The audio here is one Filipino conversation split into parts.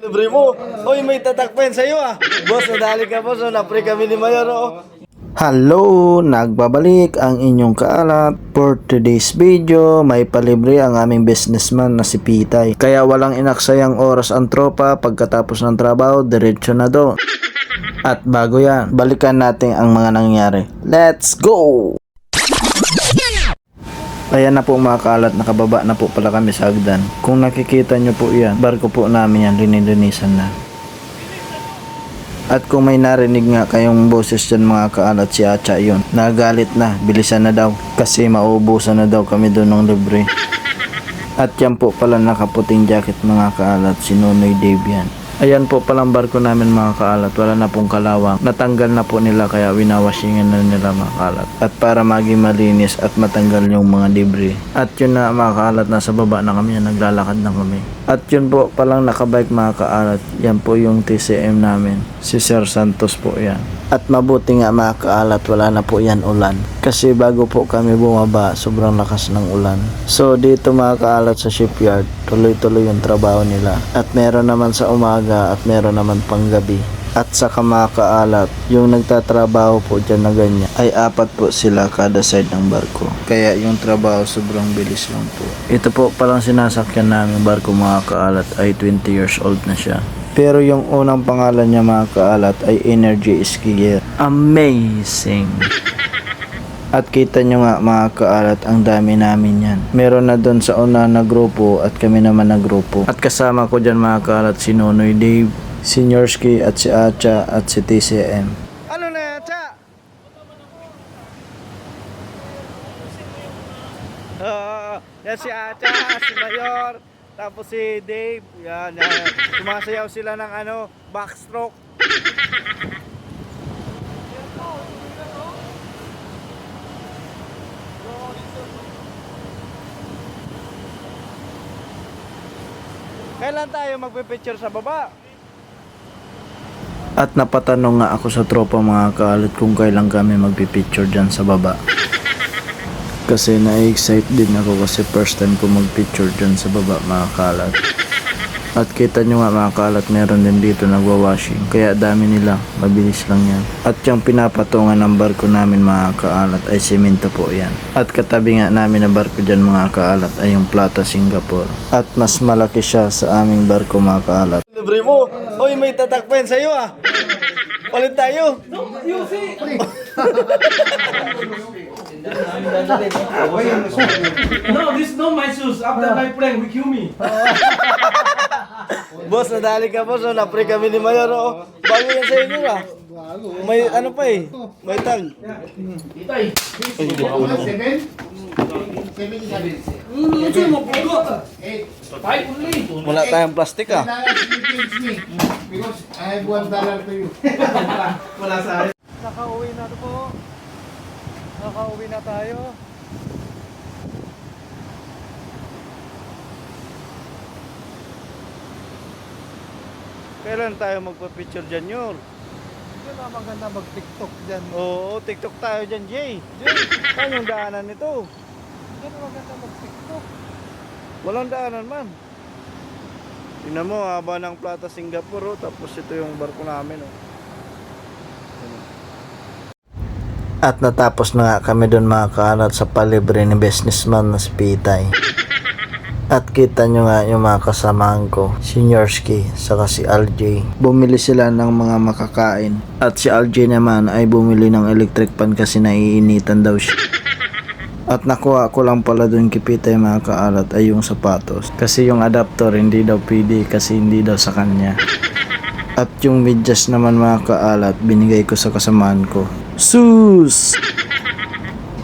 Libre mo. Hoy, may tatakpan sa'yo ah. Boss, nadali ka boss. Oh, napre kami ni Mayor oh. Hello! Nagbabalik ang inyong kaalat. For today's video, may palibre ang aming businessman na si Pitay. Kaya walang inaksayang oras ang tropa pagkatapos ng trabaho, diretso na do. At bago yan, balikan natin ang mga nangyari. Let's go! Ayan na po mga kaalat, nakababa na po pala kami sa Agdan. Kung nakikita nyo po yan, barko po namin yan, linidonisan na. At kung may narinig nga kayong boses dyan mga kaalat si Acha yon Nagalit na, bilisan na daw. Kasi maubusan na daw kami doon ng libre. At yan po pala nakaputing jacket mga kaalat si Nonoy Dave yan. Ayan po palang barko namin mga kaalat, wala na pong kalawang. Natanggal na po nila kaya winawashingan na nila mga kaalat. At para maging malinis at matanggal yung mga debris. At yun na mga kaalat, nasa baba na kami, naglalakad na kami. At yun po palang nakabike mga kaalat, yan po yung TCM namin. Si Sir Santos po yan. At mabuti nga mga kaalat, wala na po yan ulan. Kasi bago po kami bumaba, sobrang lakas ng ulan. So dito mga kaalat sa shipyard, tuloy-tuloy yung trabaho nila. At meron naman sa umaga at meron naman pang gabi. At sa mga kaalat, yung nagtatrabaho po dyan na ganyan, ay apat po sila kada side ng barko. Kaya yung trabaho sobrang bilis lang po. Ito po palang sinasakyan namin barko mga kaalat ay 20 years old na siya. Pero yung unang pangalan niya mga kaalat ay Energy Skier. Amazing! At kita nyo nga mga kaalat, ang dami namin yan. Meron na doon sa una na grupo at kami naman na grupo. At kasama ko dyan mga kaalat si Nonoy Dave, si Nyorski at si Acha at si TCM. Ano na yan, Cha? Ah, yan si Acha, si Mayor, tapos si Dave. Yan, yan. Sumasayaw sila ng ano, backstroke. Kailan tayo magpipicture sa baba? At napatanong nga ako sa tropa mga kaalat kung kailan kami magpipicture dyan sa baba. Kasi na-excite din ako kasi first time ko magpicture dyan sa baba mga kalat. At kita nyo nga mga kalat meron din dito nagwa-washing. Kaya dami nila, mabilis lang yan. At yung pinapatungan ng barko namin mga kaalat ay semento po yan. At katabi nga namin na barko dyan mga kaalat ay yung Plata Singapore. At mas malaki siya sa aming barko mga kaalat. Libre mo. Hoy, may tatakpan sa'yo ah. Palit tayo. No, this is not my shoes. After my prank, will kill me. Boss, nadali ka boss. Oh, napre kami ni Mayor. Oh. Bago yan sa inyo ah. May ano pa eh. May tag. Five only. Wala tayong plastic ah. Because I have one dollar to you. Wala sa Nakauwi na po. Nakauwi na tayo. Kailan tayo magpa-picture dyan, Yor? Na maganda mag-tiktok dyan. Oo, TikTok tayo dyan, Jay. Jay, saan yung daanan nito? Na maganda mag-tiktok. Walang daanan man. Tingnan mo, haba ng Plata Singapore, oh, tapos ito yung barko namin. Oh. At natapos na nga kami doon mga kaalat sa palibre ni businessman na si Pitay. At kita nyo nga yung mga kasamahan ko, si Nyorski, saka si LJ. Bumili sila ng mga makakain. At si LJ naman ay bumili ng electric pan kasi naiinitan daw siya. At nakuha ko lang pala doon kay Pitay mga kaalat ay yung sapatos. Kasi yung adapter hindi daw pwede kasi hindi daw sa kanya. At yung medyas naman mga kaalat, binigay ko sa kasamaan ko. Sus!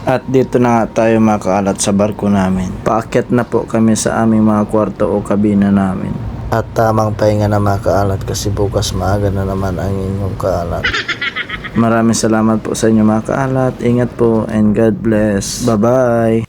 At dito na nga tayo mga kaalat sa barko namin. Paakyat na po kami sa aming mga kwarto o kabina namin. At tamang pahinga na mga kaalat kasi bukas maaga na naman ang inyong kaalat. Maraming salamat po sa inyo mga kaalat. Ingat po and God bless. Bye-bye!